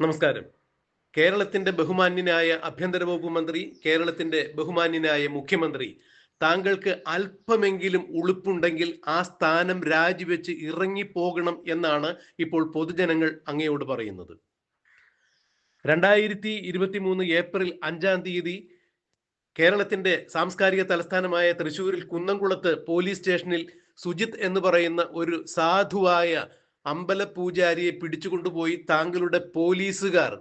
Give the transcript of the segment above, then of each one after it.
നമസ്കാരം. കേരളത്തിന്റെ ബഹുമാന്യനായ ആഭ്യന്തര വകുപ്പ് മന്ത്രി കേരളത്തിന്റെ ബഹുമാന്യനായ മുഖ്യമന്ത്രി താങ്കൾക്ക് അല്പമെങ്കിലും ഉളുപ്പുണ്ടെങ്കിൽ ആ സ്ഥാനം രാജിവെച്ച് ഇറങ്ങിപ്പോകണം എന്നാണ് ഇപ്പോൾ പൊതുജനങ്ങൾ അങ്ങയോട് പറയുന്നത്. രണ്ടായിരത്തി ഇരുപത്തി മൂന്ന് ഏപ്രിൽ അഞ്ചാം തീയതി കേരളത്തിന്റെ സാംസ്കാരിക തലസ്ഥാനമായ തൃശൂരിൽ കുന്നംകുളത്ത് പോലീസ് സ്റ്റേഷനിൽ സുജിത് എന്ന് പറയുന്ന ഒരു സാധുവായ അമ്പലപൂജാരിയെ പിടിച്ചുകൊണ്ടുപോയി താങ്കളുടെ പോലീസുകാർ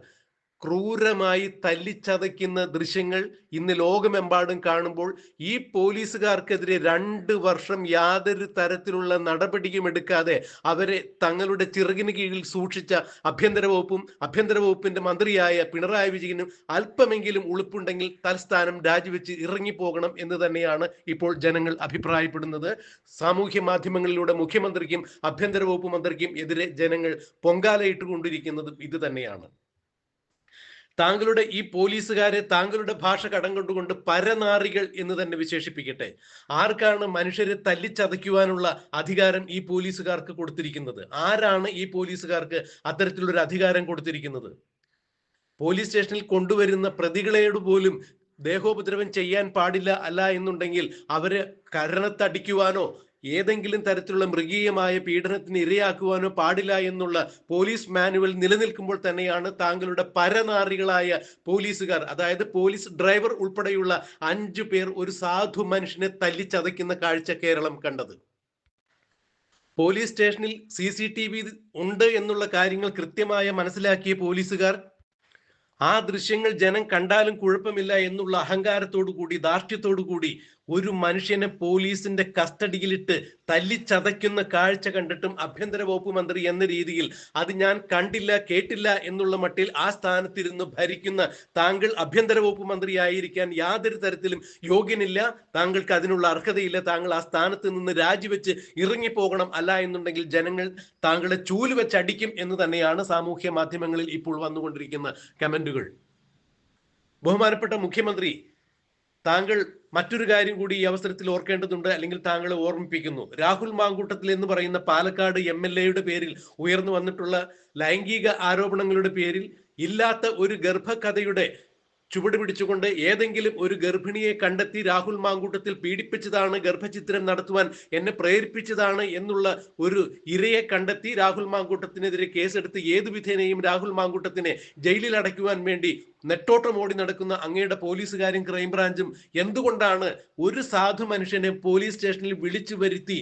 ക്രൂരമായി തല്ലിച്ചതയ്ക്കുന്ന ദൃശ്യങ്ങൾ ഇന്ന് ലോകമെമ്പാടും കാണുമ്പോൾ ഈ പോലീസുകാർക്കെതിരെ രണ്ട് വർഷം യാതൊരു തരത്തിലുള്ള നടപടിയും എടുക്കാതെ അവരെ തങ്ങളുടെ ചിറകിന് കീഴിൽ സൂക്ഷിച്ച ആഭ്യന്തര വകുപ്പും ആഭ്യന്തര വകുപ്പിന്റെ മന്ത്രിയായ പിണറായി വിജയനും അല്പമെങ്കിലും ഉളുപ്പുണ്ടെങ്കിൽ തൽസ്ഥാനം രാജിവെച്ച് ഇറങ്ങിപ്പോകണം എന്ന് തന്നെയാണ് ഇപ്പോൾ ജനങ്ങൾ അഭിപ്രായപ്പെടുന്നത്. സാമൂഹ്യ മാധ്യമങ്ങളിലൂടെ മുഖ്യമന്ത്രിക്കും ആഭ്യന്തര വകുപ്പ് മന്ത്രിക്കും എതിരെ ജനങ്ങൾ പൊങ്കാലയിട്ടുകൊണ്ടിരിക്കുന്നതും ഇത് തന്നെയാണ്. താങ്കളുടെ ഈ പോലീസുകാരെ താങ്കളുടെ ഭാഷ കടം കൊണ്ടുകൊണ്ട് പരനാറികൾ എന്ന് തന്നെ വിശേഷിപ്പിക്കട്ടെ. ആർക്കാണ് മനുഷ്യരെ തല്ലിച്ചതയ്ക്കുവാനുള്ള അധികാരം ഈ പോലീസുകാർക്ക് കൊടുത്തിരിക്കുന്നത്? ആരാണ് ഈ പോലീസുകാർക്ക് അത്തരത്തിലൊരു അധികാരം കൊടുത്തിരിക്കുന്നത്? പോലീസ് സ്റ്റേഷനിൽ കൊണ്ടുവരുന്ന പ്രതികളോട് പോലും ദേഹോപദ്രവം ചെയ്യാൻ പാടില്ല അല്ല എന്നുണ്ടെങ്കിൽ അവരെ കരണത്തടിക്കുവാനോ ഏതെങ്കിലും തരത്തിലുള്ള മൃഗീയമായ പീഡനത്തിന് ഇരയാക്കുവാനോ പാടില്ല എന്നുള്ള പോലീസ് മാനുവൽ നിലനിൽക്കുമ്പോൾ തന്നെയാണ് താങ്കളുടെ പരനാറികളായ പോലീസുകാർ അതായത് പോലീസ് ഡ്രൈവർ ഉൾപ്പെടെയുള്ള അഞ്ചു പേർ ഒരു സാധു മനുഷ്യനെ തല്ലിച്ചതയ്ക്കുന്ന കാഴ്ച കേരളം കണ്ടത്. പോലീസ് സ്റ്റേഷനിൽ സി സി ടി വി ഉണ്ട് എന്നുള്ള കാര്യങ്ങൾ കൃത്യമായ മനസ്സിലാക്കിയ പോലീസുകാർ ആ ദൃശ്യങ്ങൾ ജനം കണ്ടാലും കുഴപ്പമില്ല എന്നുള്ള അഹങ്കാരത്തോടു കൂടി ധാർഷ്ട്യത്തോടു കൂടി ഒരു മനുഷ്യനെ പോലീസിന്റെ കസ്റ്റഡിയിലിട്ട് തല്ലിച്ചതയ്ക്കുന്ന കാഴ്ച കണ്ടിട്ടും ആഭ്യന്തര വകുപ്പ് മന്ത്രി എന്ന രീതിയിൽ അത് ഞാൻ കണ്ടില്ല കേട്ടില്ല എന്നുള്ള മട്ടിൽ ആ സ്ഥാനത്തിരുന്ന് ഭരിക്കുന്ന താങ്കൾ ആഭ്യന്തര വകുപ്പ് മന്ത്രിയായിരിക്കാൻ യാതൊരു തരത്തിലും യോഗ്യനില്ല. താങ്കൾക്ക് അതിനുള്ള അർഹതയില്ല. താങ്കൾ ആ സ്ഥാനത്ത് നിന്ന് രാജിവെച്ച് ഇറങ്ങിപ്പോകണം അല്ല എന്നുണ്ടെങ്കിൽ ജനങ്ങൾ താങ്കളെ ചൂൽ വെച്ചടിക്കും എന്ന് തന്നെയാണ് സാമൂഹ്യ മാധ്യമങ്ങളിൽ ഇപ്പോൾ വന്നുകൊണ്ടിരിക്കുന്ന കമന്റുകൾ. ബഹുമാനപ്പെട്ട മുഖ്യമന്ത്രി താങ്കൾ മറ്റൊരു കാര്യം കൂടി ഈ അവസരത്തിൽ ഓർക്കേണ്ടതുണ്ട് അല്ലെങ്കിൽ താങ്കൾ ഓർമ്മിപ്പിക്കുന്നു. രാഹുൽ മാങ്കൂട്ടത്തിൽ എന്ന് പറയുന്ന പാലക്കാട് എം എൽ എയുടെ പേരിൽ ഉയർന്നു വന്നിട്ടുള്ള ലൈംഗിക ആരോപണങ്ങളുടെ പേരിൽ ഇല്ലാത്ത ഒരു ഗർഭകഥയുടെ ചുവട് പിടിച്ചുകൊണ്ട് ഏതെങ്കിലും ഒരു ഗർഭിണിയെ കണ്ടെത്തി രാഹുൽ മാങ്കൂട്ടത്തിൽ പീഡിപ്പിച്ചതാണ് ഗർഭചിത്രം നടത്തുവാൻ എന്നെ പ്രേരിപ്പിച്ചതാണ് എന്നുള്ള ഒരു ഇരയെ കണ്ടെത്തി രാഹുൽ മാങ്കൂട്ടത്തിനെതിരെ കേസെടുത്ത് ഏതു വിധേനയും രാഹുൽ മാങ്കൂട്ടത്തിനെ ജയിലിൽ അടയ്ക്കുവാൻ വേണ്ടി നെട്ടോട്ടം ഓടി നടക്കുന്ന അങ്ങയുടെ പോലീസുകാരും ക്രൈംബ്രാഞ്ചും എന്തുകൊണ്ടാണ് ഒരു സാധു മനുഷ്യനെ പോലീസ് സ്റ്റേഷനിൽ വിളിച്ചു വരുത്തി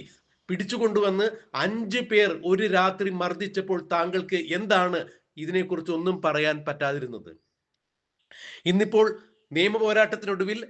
പിടിച്ചുകൊണ്ടുവന്ന് അഞ്ച് പേർ ഒരു രാത്രി മർദ്ദിച്ചപ്പോൾ താങ്കൾക്ക് എന്താണ് ഇതിനെക്കുറിച്ച് ഒന്നും പറയാൻ പറ്റാതിരുന്നത്? ഇന്നിപ്പോൾ നിയമ പോരാട്ടത്തിനൊടുവിൽ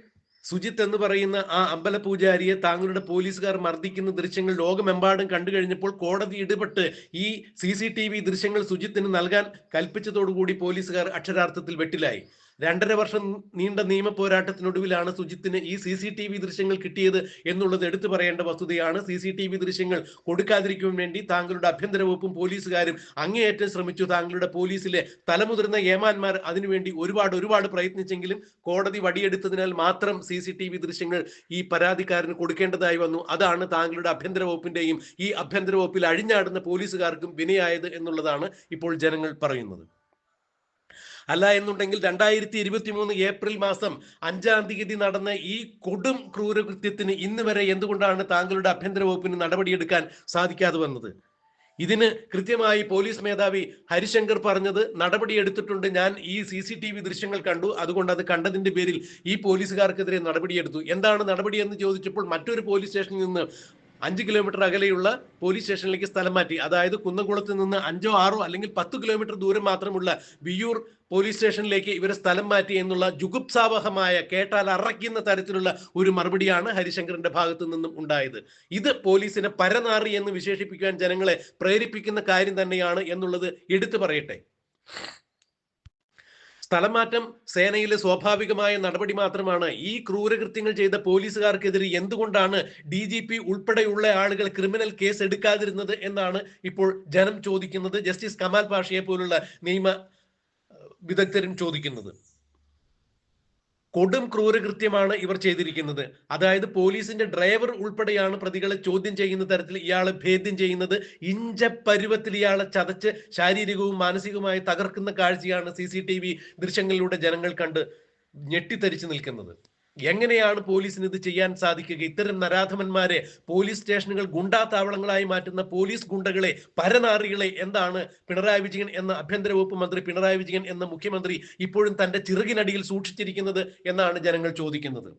സുജിത്ത് എന്ന് പറയുന്ന ആ അമ്പല പൂജാരിയെ താങ്കളുടെ പോലീസുകാർ മർദ്ദിക്കുന്ന ദൃശ്യങ്ങൾ ലോകമെമ്പാടും കണ്ടു കഴിഞ്ഞപ്പോൾ കോടതി ഇടപെട്ട് ഈ സി സി ടി വി ദൃശ്യങ്ങൾ സുജിത്തിന് നൽകാൻ കൽപ്പിച്ചതോടുകൂടി പോലീസുകാർ അക്ഷരാർത്ഥത്തിൽ വെട്ടിലായി. രണ്ടര വർഷം നീണ്ട നിയമ പോരാട്ടത്തിനൊടുവിലാണ് സുജിത്തിന് ഈ സി സി ടി വി ദൃശ്യങ്ങൾ കിട്ടിയത് എന്നുള്ളത് എടുത്തു പറയേണ്ട വസ്തുതയാണ്. സി സി ടി വി ദൃശ്യങ്ങൾ കൊടുക്കാതിരിക്കുവാൻ വേണ്ടി താങ്കളുടെ ആഭ്യന്തര വകുപ്പും പോലീസുകാരും അങ്ങേയറ്റം ശ്രമിച്ചു. താങ്കളുടെ പോലീസിലെ തലമുതിർന്ന ഏമാന്മാർ അതിനുവേണ്ടി ഒരുപാട് ഒരുപാട് പ്രയത്നിച്ചെങ്കിലും കോടതി വടിയെടുത്തതിനാൽ മാത്രം സി സി ടി വി ദൃശ്യങ്ങൾ ഈ പരാതിക്കാരന് കൊടുക്കേണ്ടതായി വന്നു. അതാണ് താങ്കളുടെ ആഭ്യന്തര വകുപ്പിന്റെയും ഈ ആഭ്യന്തര വകുപ്പിൽ അഴിഞ്ഞാടുന്ന പോലീസുകാർക്കും വിനയായത് എന്നുള്ളതാണ് ഇപ്പോൾ ജനങ്ങൾ പറയുന്നത്. അല്ല എന്നുണ്ടെങ്കിൽ രണ്ടായിരത്തി ഇരുപത്തി മൂന്ന് ഏപ്രിൽ മാസം അഞ്ചാം തീയതി നടന്ന ഈ കൊടും ക്രൂരകൃത്യത്തിന് ഇന്ന് വരെ എന്തുകൊണ്ടാണ് താങ്കളുടെ ആഭ്യന്തര വകുപ്പിന് നടപടിയെടുക്കാൻ സാധിക്കാതെ വന്നത്? ഇതിന് കൃത്യമായി പോലീസ് മേധാവി ഹരിശങ്കർ പറഞ്ഞത് നടപടിയെടുത്തിട്ടുണ്ട്. ഞാൻ ഈ സി സി ടി വി ദൃശ്യങ്ങൾ കണ്ടു. അതുകൊണ്ട് അത് കണ്ടതിന്റെ പേരിൽ ഈ പോലീസുകാർക്കെതിരെ നടപടിയെടുത്തു. എന്താണ് നടപടി എന്ന് ചോദിച്ചപ്പോൾ മറ്റൊരു പോലീസ് സ്റ്റേഷനിൽ നിന്ന് അഞ്ച് കിലോമീറ്റർ അകലെയുള്ള പോലീസ് സ്റ്റേഷനിലേക്ക് സ്ഥലം മാറ്റി. അതായത് കുന്നംകുളത്ത് നിന്ന് അഞ്ചോ ആറോ അല്ലെങ്കിൽ പത്ത് കിലോമീറ്റർ ദൂരം മാത്രമുള്ള വിയൂർ പോലീസ് സ്റ്റേഷനിലേക്ക് ഇവരെ സ്ഥലം മാറ്റി എന്നുള്ള ജുഗുപ്സാവഹമായ കേട്ടാൽ അറയ്ക്കുന്ന തരത്തിലുള്ള ഒരു മറുപടിയാണ് ഹരിശങ്കറിന്റെ ഭാഗത്തു നിന്നും ഉണ്ടായത്. ഇത് പോലീസിനെ പരനാറി എന്ന് വിശേഷിപ്പിക്കാൻ ജനങ്ങളെ പ്രേരിപ്പിക്കുന്ന കാര്യം തന്നെയാണ് എന്നുള്ളത് എടുത്തു പറയട്ടെ. സ്ഥലം മാറ്റം സേനയിലെ സ്വാഭാവികമായ നടപടി മാത്രമാണ്. ഈ ക്രൂരകൃത്യങ്ങൾ ചെയ്ത പോലീസുകാർക്കെതിരെ എന്തുകൊണ്ടാണ് ഡി ജി പി ഉൾപ്പെടെയുള്ള ആളുകൾ ക്രിമിനൽ കേസ് എടുക്കാതിരുന്നത് എന്നാണ് ഇപ്പോൾ ജനം ചോദിക്കുന്നത്. ജസ്റ്റിസ് കമാൽ പാഷയെ പോലുള്ള നിയമ വിദഗ്ധരും ചോദിക്കുന്നത്. കൊടും ക്രൂരകൃത്യമാണ് ഇവർ ചെയ്തിരിക്കുന്നത്. അതായത് പോലീസിന്റെ ഡ്രൈവർ ഉൾപ്പെടെയാണ് പ്രതികളെ ചോദ്യം ചെയ്യുന്ന തരത്തിൽ ഇയാളെ ഭേദ്യം ചെയ്യുന്നത്. ഇഞ്ച പരുവത്തിൽ ഇയാളെ ചതച്ച് ശാരീരികവും മാനസികവുമായി തകർക്കുന്ന കാഴ്ചയാണ് സി ദൃശ്യങ്ങളിലൂടെ ജനങ്ങൾ കണ്ട് ഞെട്ടിത്തരിച്ചു നിൽക്കുന്നത്. എങ്ങനെയാണ് പോലീസിന് ഇത് ചെയ്യാൻ സാധിക്കുക? ഇത്തരം നരാധമന്മാരെ പോലീസ് സ്റ്റേഷനുകൾ ഗുണ്ടാ താവളങ്ങളായി മാറ്റുന്ന പോലീസ് ഗുണ്ടകളെ പരനാറികളെ എന്താണ് പിണറായി വിജയൻ എന്ന ആഭ്യന്തര വകുപ്പ് മന്ത്രി പിണറായി വിജയൻ എന്ന മുഖ്യമന്ത്രി ഇപ്പോഴും തന്റെ ചിറകിനടിയിൽ സൂക്ഷിച്ചിരിക്കുന്നത് എന്നാണ് ജനങ്ങൾ ചോദിക്കുന്നത്.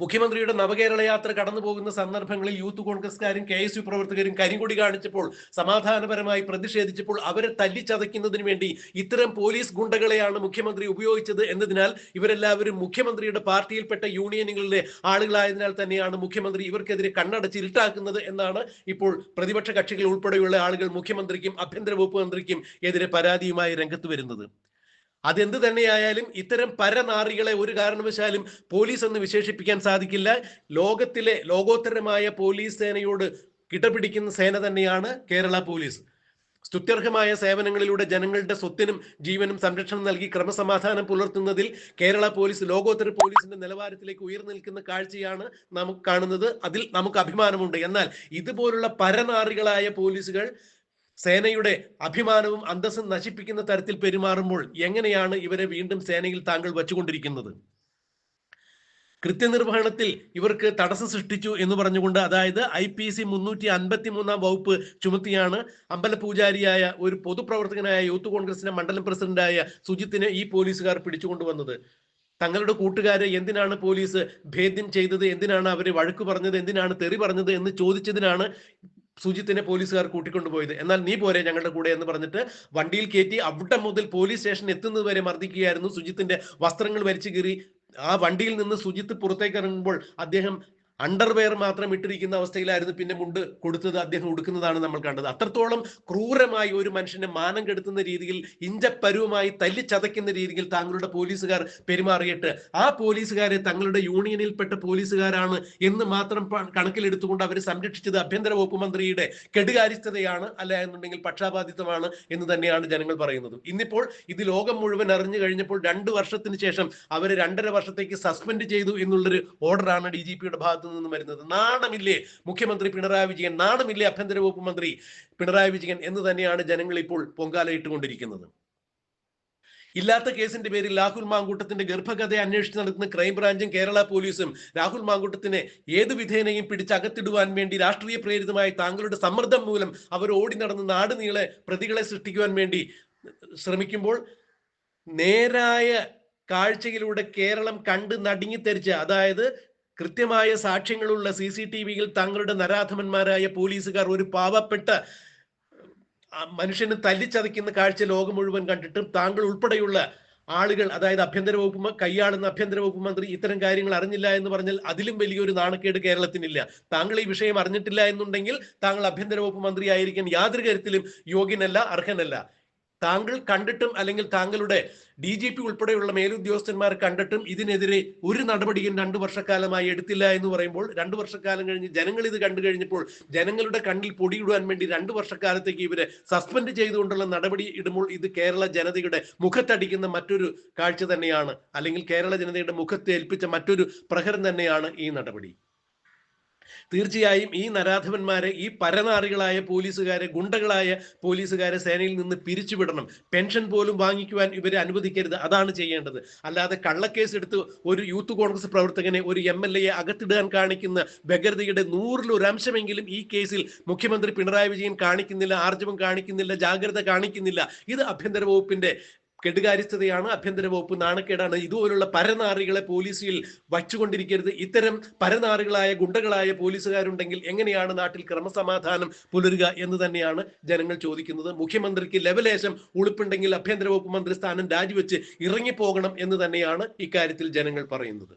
മുഖ്യമന്ത്രിയുടെ നവകേരള യാത്ര കടന്നു പോകുന്ന സന്ദർഭങ്ങളിൽ യൂത്ത് കോൺഗ്രസ്കാരും കെ എസ് യു പ്രവർത്തകരും കരിങ്കൊടി കാണിച്ചപ്പോൾ സമാധാനപരമായി പ്രതിഷേധിച്ചപ്പോൾ അവരെ തല്ലിച്ചതയ്ക്കുന്നതിന് വേണ്ടി ഇത്തരം പോലീസ് ഗുണ്ടകളെയാണ് മുഖ്യമന്ത്രി ഉപയോഗിച്ചത് എന്നതിനാൽ ഇവരെല്ലാവരും മുഖ്യമന്ത്രിയുടെ പാർട്ടിയിൽപ്പെട്ട യൂണിയനുകളിലെ ആളുകളായതിനാൽ തന്നെയാണ് മുഖ്യമന്ത്രി ഇവർക്കെതിരെ കണ്ണടച്ച് ഇരുട്ടാക്കുന്നത് എന്നാണ് ഇപ്പോൾ പ്രതിപക്ഷ കക്ഷികൾ ഉൾപ്പെടെയുള്ള ആളുകൾ മുഖ്യമന്ത്രിക്കും ആഭ്യന്തര വകുപ്പ് മന്ത്രിക്കും എതിരെ പരാതിയുമായി രംഗത്ത് വരുന്നത്. അതെന്ത് തന്നെയായാലും ഇത്തരം പരനാറികളെ ഒരു കാരണവശാലും പോലീസ് എന്ന് വിശേഷിപ്പിക്കാൻ സാധിക്കില്ല. ലോകത്തിലെ ലോകോത്തരമായ പോലീസ് സേനയോട് കിടപിടിക്കുന്ന സേന തന്നെയാണ് കേരള പോലീസ്. സ്തുത്യർഹമായ സേവനങ്ങളിലൂടെ ജനങ്ങളുടെ സ്വത്തിനും ജീവനും സംരക്ഷണം നൽകി ക്രമസമാധാനം പുലർത്തുന്നതിൽ കേരള പോലീസ് ലോകോത്തര പോലീസിന്റെ നിലവാരത്തിലേക്ക് ഉയർന്നു നിൽക്കുന്ന കാഴ്ചയാണ് നമുക്ക് കാണുന്നത്. അതിൽ നമുക്ക് അഭിമാനമുണ്ട്. എന്നാൽ ഇതുപോലുള്ള പരനാറികളായ പോലീസുകൾ സേനയുടെ അഭിമാനവും അന്തസ്സും നശിപ്പിക്കുന്ന തരത്തിൽ പെരുമാറുമ്പോൾ എങ്ങനെയാണ് ഇവരെ വീണ്ടും സേനയിൽ താങ്കൾ വച്ചുകൊണ്ടിരിക്കുന്നത്? കൃത്യനിർവഹണത്തിൽ ഇവർക്ക് തടസ്സം സൃഷ്ടിച്ചു എന്ന് പറഞ്ഞുകൊണ്ട് അതായത് ഐ പി സി മുന്നൂറ്റി അൻപത്തി മൂന്നാം വകുപ്പ് ചുമത്തിയാണ് അമ്പലപൂജാരിയായ ഒരു പൊതുപ്രവർത്തകനായ യൂത്ത് കോൺഗ്രസിന്റെ മണ്ഡലം പ്രസിഡന്റായ സുജിത്തിനെ ഈ പോലീസുകാർ പിടിച്ചുകൊണ്ടുവന്നത്. തങ്ങളുടെ കൂട്ടുകാരെ എന്തിനാണ് പോലീസ് ഭേദ്യം ചെയ്തത്? എന്തിനാണ് അവരെ വഴക്ക് പറഞ്ഞത്? എന്തിനാണ് തെറി പറഞ്ഞത്? എന്ന് ചോദിച്ചതിനാണ് സുജിത്തിനെ പോലീസുകാർ കൂട്ടിക്കൊണ്ടുപോയത്. എന്നാൽ നീ പോരെ ഞങ്ങളുടെ കൂടെ എന്ന് പറഞ്ഞിട്ട് വണ്ടിയിൽ കയറ്റി അവിടെ മുതൽ പോലീസ് സ്റ്റേഷൻ എത്തുന്നത് വരെ മർദ്ദിക്കുകയായിരുന്നു സുജിത്തിന്റെ വസ്ത്രങ്ങൾ വലിച്ചു കീറി. ആ വണ്ടിയിൽ നിന്ന് സുജിത്ത് പുറത്തേക്ക് ഇറങ്ങുമ്പോൾ അദ്ദേഹം അണ്ടർവെയർ മാത്രം ഇട്ടിരിക്കുന്ന അവസ്ഥയിലായിരുന്നു പിന്നെ മുണ്ട് കൊടുത്തത് അദ്ദേഹം ഉടുക്കുന്നതാണ് നമ്മൾ കണ്ടത്. അത്രത്തോളം ക്രൂരമായി ഒരു മനുഷ്യനെ മാനം കെടുത്തുന്ന രീതിയിൽ ഇഞ്ചപ്പരുവുമായി തല്ലിച്ചതയ്ക്കുന്ന രീതിയിൽ താങ്കളുടെ പോലീസുകാർ പെരുമാറിയിട്ട് ആ പോലീസുകാരെ തങ്ങളുടെ യൂണിയനിൽപ്പെട്ട പോലീസുകാരാണ് എന്ന് മാത്രം കണക്കിലെടുത്തുകൊണ്ട് അവർ സംരക്ഷിച്ചത് ആഭ്യന്തര വകുപ്പ് മന്ത്രിയുടെ കെടുകാര്യസ്ഥതയാണ് അല്ല എന്നുണ്ടെങ്കിൽ പക്ഷാപാതിത്വമാണ് എന്ന് തന്നെയാണ് ജനങ്ങൾ പറയുന്നത്. ഇന്നിപ്പോൾ ഇത് ലോകം മുഴുവൻ അറിഞ്ഞു കഴിഞ്ഞപ്പോൾ രണ്ട് വർഷത്തിന് ശേഷം അവരെ രണ്ടര വർഷത്തേക്ക് സസ്പെൻഡ് ചെയ്തു എന്നുള്ളൊരു ഓർഡറാണ് ഡി ജി പിയുടെ ഭാഗത്തു നിന്ന് വരുന്നത്. നാണമില്ലേ? മുഖ്യമന്ത്രി പിണറായി വിജയൻ നാണമില്ലേ ആഭ്യന്തര വകുപ്പ് മന്ത്രി പിണറായി വിജയൻ എന്ന് തന്നെയാണ് ജനങ്ങൾ ഇപ്പോൾ പൊങ്കാലയിട്ടുകൊണ്ടിരിക്കുന്നത് ഇല്ലാത്ത കേസിന്റെ പേരിൽ രാഹുൽ മാങ്കൂട്ടത്തിന്റെ ഗർഭകഥയെ അന്വേഷിച്ച് നടത്തുന്ന ക്രൈംബ്രാഞ്ചും കേരള പോലീസും രാഹുൽ മാങ്കൂട്ടത്തിനെ ഏത് വിധേനയും പിടിച്ചകത്തിടുവാൻ വേണ്ടി രാഷ്ട്രീയ പ്രേരിതമായി താങ്കളുടെ സമ്മർദ്ദം മൂലം അവർ ഓടി നടന്ന് നാട് നീളെ പ്രതികളെ സൃഷ്ടിക്കുവാൻ വേണ്ടി ശ്രമിക്കുമ്പോൾ നേരായ കാഴ്ചയിലൂടെ കേരളം കണ്ട് നടുങ്ങിത്തെരിച്ച് അതായത് കൃത്യമായ സാക്ഷ്യങ്ങളുള്ള സി സി ടി വിയിൽ തങ്ങളുടെ നരാധമന്മാരായ പോലീസുകാർ ഒരു പാവപ്പെട്ട മനുഷ്യനെ തല്ലിച്ചതയ്ക്കുന്ന കാഴ്ച ലോകം മുഴുവൻ കണ്ടിട്ടും താങ്കൾ ഉൾപ്പെടെയുള്ള ആളുകൾ അതായത് ആഭ്യന്തര വകുപ്പ് കൈയാളുന്ന ആഭ്യന്തര വകുപ്പ് മന്ത്രി ഇത്തരം കാര്യങ്ങൾ അറിഞ്ഞില്ല എന്ന് പറഞ്ഞാൽ അതിലും വലിയൊരു നാണക്കേട് കേരളത്തിനില്ല. താങ്കൾ ഈ വിഷയം അറിഞ്ഞിട്ടില്ല എന്നുണ്ടെങ്കിൽ താങ്കൾ ആഭ്യന്തര വകുപ്പ് മന്ത്രി ആയിരിക്കാൻ യാതൊരു കാര്യത്തിലും യോഗ്യനല്ല അർഹനല്ല. താങ്കൾ കണ്ടിട്ടും അല്ലെങ്കിൽ താങ്കളുടെ ഡി ജി പി ഉൾപ്പെടെയുള്ള മേലുദ്യോഗസ്ഥന്മാർ കണ്ടിട്ടും ഇതിനെതിരെ ഒരു നടപടിയും രണ്ടു വർഷക്കാലമായി എടുത്തില്ല എന്ന് പറയുമ്പോൾ രണ്ടു വർഷക്കാലം കഴിഞ്ഞ് ജനങ്ങൾ ഇത് കണ്ടു കഴിഞ്ഞപ്പോൾ ജനങ്ങളുടെ കണ്ണിൽ പൊടിയിടുവാൻ വേണ്ടി രണ്ടു വർഷക്കാലത്തേക്ക് ഇവരെ സസ്പെൻഡ് ചെയ്തുകൊണ്ടുള്ള നടപടി ഇടുമ്പോൾ ഇത് കേരള ജനതയുടെ മുഖത്തടിക്കുന്ന മറ്റൊരു കാഴ്ച തന്നെയാണ്. അല്ലെങ്കിൽ കേരള ജനതയുടെ മുഖത്തേൽപ്പിച്ച മറ്റൊരു പ്രഹരം തന്നെയാണ് ഈ നടപടി. തീർച്ചയായും ഈ നരാധവന്മാരെ ഈ പരനാറികളായ പോലീസുകാരെ ഗുണ്ടകളായ പോലീസുകാരെ സേനയിൽ നിന്ന് പിരിച്ചുവിടണം. പെൻഷൻ പോലും വാങ്ങിക്കുവാൻ ഇവരെ അനുവദിക്കരുത്. അതാണ് ചെയ്യേണ്ടത്. അല്ലാതെ കള്ളക്കേസ് എടുത്ത് ഒരു യൂത്ത് കോൺഗ്രസ് പ്രവർത്തകനെ ഒരു എം എൽ എയെ അകത്തിടാൻ കാണിക്കുന്ന വ്യഗ്രതയുടെ നൂറിലൊരംശമെങ്കിലും ഈ കേസിൽ മുഖ്യമന്ത്രി പിണറായി വിജയൻ കാണിക്കുന്നില്ല ആർജവം കാണിക്കുന്നില്ല ജാഗ്രത കാണിക്കുന്നില്ല. ഇത് ആഭ്യന്തര വകുപ്പിന്റെ കെടുകാര്യസ്ഥതയാണ് ആഭ്യന്തര വകുപ്പ് നാണക്കേടാണ്. ഇതുപോലുള്ള പരനാറികളെ പോലീസിൽ വച്ചുകൊണ്ടിരിക്കരുത്. ഇത്തരം പരനാറികളായ ഗുണ്ടകളായ പോലീസുകാരുണ്ടെങ്കിൽ എങ്ങനെയാണ് നാട്ടിൽ ക്രമസമാധാനം പുലരുക എന്ന് തന്നെയാണ് ജനങ്ങൾ ചോദിക്കുന്നത്. മുഖ്യമന്ത്രിക്ക് ലെവലേശം ഉളുപ്പുണ്ടെങ്കിൽ ആഭ്യന്തര വകുപ്പ് മന്ത്രി സ്ഥാനം രാജിവെച്ച് ഇറങ്ങിപ്പോകണം എന്ന് തന്നെയാണ് ഇക്കാര്യത്തിൽ ജനങ്ങൾ പറയുന്നത്.